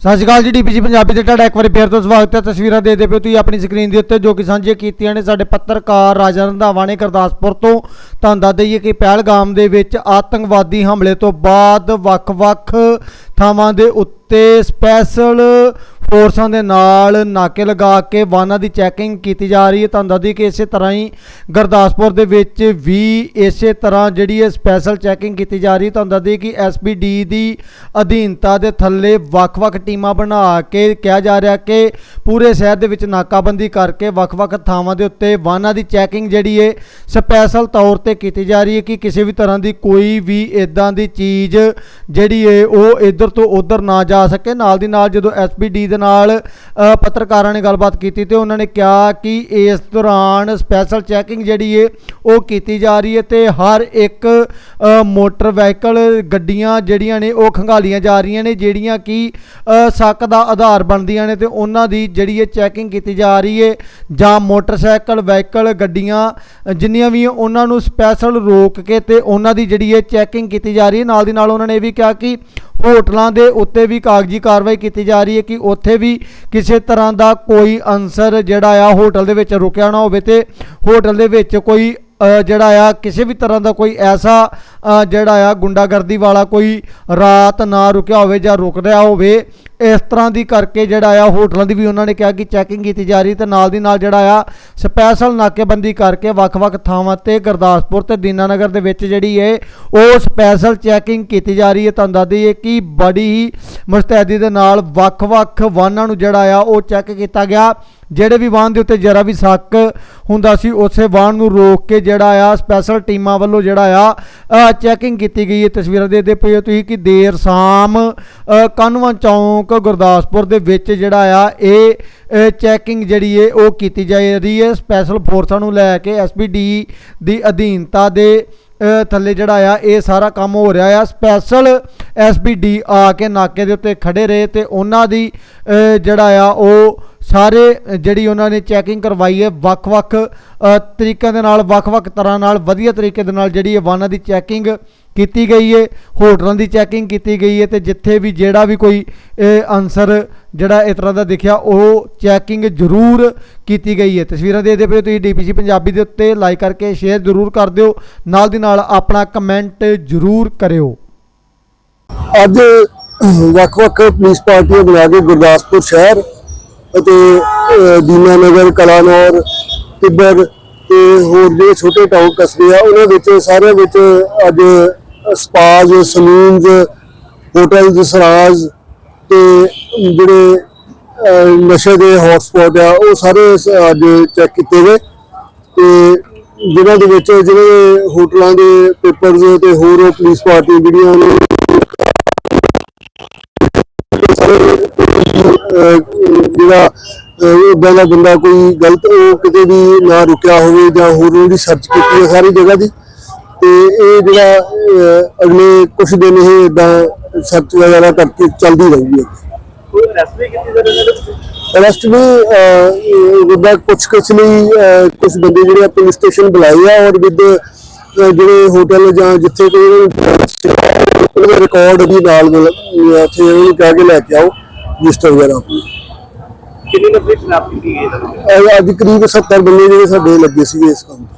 ਸਤਿ ਸ਼੍ਰੀ ਅਕਾਲ ਜੀ ਡੀਪੀਜੀ ਪੰਜਾਬੀ ਤੇ ਤੁਹਾਡਾ ਇੱਕ ਵਾਰੀ ਫੇਰ ਤੋਂ ਸਵਾਗਤ ਹੈ। ਤਸਵੀਰਾਂ ਦੇਖਦੇ ਪਏ ਹੋ ਤੁਸੀਂ ਆਪਣੀ ਸਕਰੀਨ ਦੇ ਉੱਤੇ, ਜੋ ਕਿ ਸਾਂਝੀਆਂ ਕੀਤੀਆਂ ਨੇ ਸਾਡੇ ਪੱਤਰਕਾਰ ਰਾਜਾ ਰੰਧਾਵਾ ਨੇ ਗੁਰਦਾਸਪੁਰ ਤੋਂ। ਤੁਹਾਨੂੰ ਦੱਸ ਦਈਏ ਕਿ ਪਹਿਲਗਾਮ ਦੇ ਵਿੱਚ ਆਤੰਕਵਾਦੀ ਹਮਲੇ ਤੋਂ ਬਾਅਦ ਵੱਖ-ਵੱਖ ਥਾਵਾਂ ਦੇ ਉੱਤੇ ਸਪੈਸ਼ਲ ਫੋਰਸਾਂ ਦੇ ਨਾਲ ਨਾਕੇ ਲਗਾ ਕੇ ਵਾਹਨਾਂ ਦੀ ਚੈਕਿੰਗ ਕੀਤੀ ਜਾ ਰਹੀ ਹੈ। ਤੁਹਾਨੂੰ ਦੱਸਦੀ ਕਿ ਇਸੇ ਤਰ੍ਹਾਂ ਹੀ ਗੁਰਦਾਸਪੁਰ ਦੇ ਵਿੱਚ ਵੀ ਇਸੇ ਤਰ੍ਹਾਂ ਜਿਹੜੀ ਹੈ ਸਪੈਸ਼ਲ ਚੈਕਿੰਗ ਕੀਤੀ ਜਾ ਰਹੀ ਹੈ। ਤੁਹਾਨੂੰ ਦੱਸ ਦਈਏ ਕਿ ਐਸਬੀਡੀ ਦੀ ਅਧੀਨਤਾ ਦੇ ਥੱਲੇ ਵੱਖ-ਵੱਖ ਟੀਮਾਂ ਬਣਾ ਕੇ ਕਿਹਾ ਜਾ ਰਿਹਾ ਕਿ ਪੂਰੇ ਸ਼ਹਿਰ ਦੇ ਵਿੱਚ ਨਾਕਾਬੰਦੀ ਕਰਕੇ ਵੱਖ-ਵੱਖ ਥਾਵਾਂ ਦੇ ਉੱਤੇ ਵਾਹਨਾਂ ਦੀ ਚੈਕਿੰਗ ਜਿਹੜੀ ਹੈ ਸਪੈਸ਼ਲ ਤੌਰ ਤੇ ਕੀਤੀ ਜਾ ਰਹੀ ਹੈ ਕਿ ਕਿਸੇ ਵੀ ਤਰ੍ਹਾਂ ਦੀ ਕੋਈ ਵੀ ਇਦਾਂ ਦੀ ਚੀਜ਼ ਜਿਹੜੀ ਹੈ, ਉਹ ਇੱਧਰ ਤੋਂ ਉੱਧਰ ਨਾ ਜਾ ਸਕੇ। ਨਾਲ ਦੀ ਨਾਲ ਜਦੋਂ ਐਸਬੀਡੀ ਦੇ ਨਾਲ ਪੱਤਰਕਾਰਾਂ ਨੇ ਗੱਲਬਾਤ ਕੀਤੀ ਤੇ ਉਹਨਾਂ ਨੇ ਕਿਹਾ ਕਿ ਇਸ ਦੌਰਾਨ ਸਪੈਸ਼ਲ ਚੈਕਿੰਗ ਜਿਹੜੀ ਹੈ ਉਹ ਕੀਤੀ ਜਾ ਰਹੀ ਹੈ ਤੇ ਹਰ ਇੱਕ ਮੋਟਰ ਵਾਹੀਕਲ ਗੱਡੀਆਂ ਜਿਹੜੀਆਂ ਨੇ, ਉਹ ਖੰਗਾਲੀਆਂ ਜਾ ਰਹੀਆਂ ਨੇ, ਜਿਹੜੀਆਂ ਕਿ ਸ਼ੱਕ ਦਾ ਆਧਾਰ ਬਣਦੀਆਂ ਨੇ ਤੇ ਉਹਨਾਂ ਦੀ ਜਿਹੜੀ ਹੈ ਚੈਕਿੰਗ ਕੀਤੀ ਜਾ ਰਹੀ ਹੈ ਜਾਂ ਮੋਟਰਸਾਈਕਲ, ਵਾਹੀਕਲ ਗੱਡੀਆਂ ਜਿੰਨੀਆਂ ਵੀ ਉਹਨਾਂ ਨੂੰ ਸਪੈਸ਼ਲ ਰੋਕ ਕੇ ਤੇ ਉਹਨਾਂ ਦੀ ਜਿਹੜੀ ਹੈ ਚੈਕਿੰਗ ਕੀਤੀ ਜਾ ਰਹੀ ਹੈ ਨਾਲ ਦੀ ਨਾਲ ਉਹਨਾਂ ਨੇ ਇਹ ਵੀ ਕਿਹਾ ਕਿ ਹੋਟਲਾਂ ਦੇ ਉੱਤੇ ਵੀ ਕਾਗਜ਼ੀ ਕਾਰਵਾਈ ਕੀਤੀ ਜਾ ਰਹੀ ਹੈ ਕਿ ਉੱਥੇ ਵੀ ਕਿਸੇ ਤਰ੍ਹਾਂ ਦਾ ਕੋਈ ਅਨਸਰ ਜਿਹੜਾ ਆ ਹੋਟਲ ਦੇ ਵਿੱਚ ਰੁਕਿਆ ਨਾ ਹੋਵੇ ਤੇ ਹੋਟਲ ਦੇ ਵਿੱਚ ਕੋਈ ਜਿਹੜਾ ਆ ਕਿਸੇ ਵੀ ਤਰ੍ਹਾਂ ਦਾ ਕੋਈ ਐਸਾ ਜਿਹੜਾ ਆ ਗੁੰਡਾਗਰਦੀ ਵਾਲਾ ਕੋਈ ਰਾਤ ਨਾ ਰੁਕਿਆ ਹੋਵੇ ਜਾਂ ਰੁਕ ਰਿਹਾ ਹੋਵੇ ਇਸ ਤਰ੍ਹਾਂ ਦੀ ਕਰਕੇ ਜਿਹੜਾ ਆ ਹੋਟਲਾਂ ਦੀ ਵੀ ਉਹਨਾਂ ਨੇ ਕਿਹਾ ਕਿ ਚੈਕਿੰਗ ਕੀਤੀ ਜਾ ਰਹੀ ਤੇ ਨਾਲ ਦੀ ਨਾਲ ਜਿਹੜਾ ਆ ਸਪੈਸ਼ਲ ਨਾਕੇਬੰਦੀ ਕਰਕੇ ਵੱਖ-ਵੱਖ ਥਾਵਾਂ ਤੇ ਗੁਰਦਾਸਪੁਰ ਤੇ ਦੀਨਾਨਗਰ ਦੇ ਵਿੱਚ ਜਿਹੜੀ ਹੈ ਉਹ ਸਪੈਸ਼ਲ ਚੈਕਿੰਗ ਕੀਤੀ ਜਾ ਰਹੀ ਹੈ ਤੁਹਾਨੂੰ ਦੱਸ ਦਈਏ ਕਿ ਬੜੀ ਹੀ ਮੁਸਤੈਦੀ ਦੇ ਨਾਲ ਵੱਖ-ਵੱਖ ਵਾਹਨਾਂ ਨੂੰ ਜਿਹੜਾ ਆ ਉਹ ਚੈੱਕ ਕੀਤਾ ਗਿਆ। ਜਿਹੜੇ ਵੀ ਵਾਹਨ ਦੇ ਉੱਤੇ ਜਰਾ ਵੀ ਸ਼ੱਕ ਹੁੰਦਾ ਸੀ ਉਸੇ ਵਾਹਨ ਨੂੰ ਰੋਕ ਕੇ ਜਿਹੜਾ ਆ ਸਪੈਸ਼ਲ ਟੀਮਾਂ ਵੱਲੋਂ ਜਿਹੜਾ ਆ ਚੈਕਿੰਗ ਕੀਤੀ ਗਈ ਹੈ ਤਸਵੀਰਾਂ ਦੇ ਪਈ ਹੋ ਤੁਸੀਂ ਕਿ ਦੇਰ ਸ਼ਾਮ ਅ, ਕਾਨਵਾਂ ਚੌਂਕ ਗੁਰਦਾਸਪੁਰ ਦੇ ਵਿੱਚ ਜਿਹੜਾ ਆ ਇਹ ਚੈਕਿੰਗ ਜਿਹੜੀ ਹੈ ਉਹ ਕੀਤੀ ਜਾ ਰਹੀ ਹੈ ਸਪੈਸ਼ਲ ਫੋਰਸਾਂ ਨੂੰ ਲੈ ਕੇ ਐਸਪੀਡੀ ਦੀ ਅਧੀਨਤਾ ਦੇ ਥੱਲੇ ਜਿਹੜਾ ਆ ਇਹ ਸਾਰਾ ਕੰਮ ਹੋ ਰਿਹਾ ਆ। ਸਪੈਸ਼ਲ ਐਸਪੀਡੀ ਆ ਕੇ ਨਾਕੇ ਦੇ ਉੱਤੇ ਖੜੇ ਰਹੇ ਤੇ ਉਹਨਾਂ ਦੀ ਜਿਹੜਾ ਆ ਉਹ ਸਾਰੇ ਜਿਹੜੀ ਉਹਨਾਂ ਨੇ ਚੈਕਿੰਗ ਕਰਵਾਈ ਹੈ, ਵੱਖ-ਵੱਖ ਤਰੀਕਿਆਂ ਦੇ ਨਾਲ, ਵੱਖ-ਵੱਖ ਤਰ੍ਹਾਂ ਨਾਲ, ਵਧੀਆ ਤਰੀਕੇ ਦੇ ਨਾਲ ਜਿਹੜੀ ਇਹ ਵਾਹਨਾਂ ਦੀ ਚੈਕਿੰਗ ਕੀਤੀ ਗਈ ਹੈ, ਹੋਟਲਾਂ ਦੀ ਚੈਕਿੰਗ ਕੀਤੀ ਗਈ ਹੈ ਤੇ ਜਿੱਥੇ ਵੀ ਜਿਹੜਾ ਵੀ ਕੋਈ ਆਨਸਰ ਜਿਹੜਾ ਇਸ ਤਰ੍ਹਾਂ ਦਾ ਦਿਖਿਆ, ਉਹ ਚੈਕਿੰਗ ਜ਼ਰੂਰ ਕੀਤੀ ਗਈ ਹੈ। ਤਸਵੀਰਾਂ ਦੇਖਦੇ ਪਏ ਹੋ ਤੁਸੀਂ ਡੀਪੀਸੀ ਪੰਜਾਬੀ ਦੇ ਉੱਤੇ ਲਾਈਕ ਕਰਕੇ ਸ਼ੇਅਰ ਜ਼ਰੂਰ ਕਰ ਦਿਓ। ਨਾਲ ਦੀ ਨਾਲ ਆਪਣਾ ਕਮੈਂਟ ਜ਼ਰੂਰ ਕਰਿਓ। ਅੱਜ ਵੱਖ-ਵੱਖ ਪੁਲਿਸ ਪਾਰਟੀਆਂ ਬਣਾ ਕੇ ਗੁਰਦਾਸਪੁਰ ਸ਼ਹਿਰ ਅਤੇ ਅਹ, ਦੀਨਾਨਗਰ ਕਲਾਨੌਰ ਟਿੱਬਰ ਤੇ ਹੋਰ ਜਿਹੜੇ ਛੋਟੇ ਟਾਊਨ ਕਸਬੇ ਆ ਉਹਨਾਂ ਵਿੱਚ ਸਾਰਿਆਂ ਵਿੱਚ ਅੱਜ ਸਪਾਜ ਸਲੂਨਸ ਹੋਟਲਸ ਸਰਾਜ ਤੇ ਜਿਹੜੇ ਨਸ਼ੇ ਦੇ ਹੌਟਸਪੌਟ ਆ ਉਹ ਸਾਰੇ ਅੱਜ ਚੈੱਕ ਕੀਤੇ ਗਏ ਤੇ ਜਿਨ੍ਹਾਂ ਦੇ ਵਿੱਚ ਜਿਹੜੇ ਹੋਟਲਾਂ ਦੇ ਪੇਪਰਸ ਤੇ ਹੋਰ ਪੁਲਿਸ ਪਾਰਟੀ ਜਿਹੜੀਆਂ ਨੇ ਜਿਹੜਾ ਉਦਾਂ ਦਾ ਬੰਦਾ ਕੋਈ ਗਲਤ ਉਹ ਕਿਤੇ ਵੀ ਨਾ ਰੁਕਿਆ ਹੋਵੇ ਜਾਂ ਹੋਰ ਉਹਦੀ ਸਰਚ ਕੀਤੀ ਹੈ ਸਾਰੀ ਜਗ੍ਹਾ ਦੀ ਤੇ ਇਹ ਜਿਹੜਾ ਅਗਲੇ ਕੁਝ ਦਿਨ ਇਹ ਇਦਾਂ ਸਰਚ ਵਗੈਰਾ ਕਰਕੇ ਚੱਲਦੀ ਰਹੂਗੀ ਕੋਈ ਅਰੈਸਟ ਵੀ ਕੀਤੀ ਜਾਵੇ ਇਹਨਾਂ ਦੇ ਰੈਸਟ ਵੀ ਵਿਦਾ ਕੁਝ ਕੁਛ ਲਈ ਕੁਝ ਬੰਦੇ ਜਿਹੜੇ ਆ ਪੁਲਿਸ ਸਟੇਸ਼ਨ ਬੁਲਾਏ ਆ ਔਰ ਵਿਦ ਜਿਹੜੇ ਹੋਟਲ ਜਾਂ ਜਿੱਥੇ ਕੋਈ ਉਹਦਾ ਰਿਕਾਰਡ ਵੀ ਨਾਲ ਉੱਥੇ ਉਹਨੂੰ ਕਹਿ ਕੇ ਲੈ ਕੇ ਆਓ ਰਜਿਸਟਰ ਵਗੈਰਾ। ਕਿੰਨੀ ਨਫਰੀ ਸ਼ਨਾਖਤ ਕੀਤੀ ਗਈ ਇਹਨਾਂ ਦੀ ਅੱਜ ਕਰੀਬ 70 ਬੰਦੇ ਜਿਹੜੇ ਸਾਡੇ ਲੱਗੇ ਸੀਗੇ ਇਸ ਕੰਮ ਤੇ।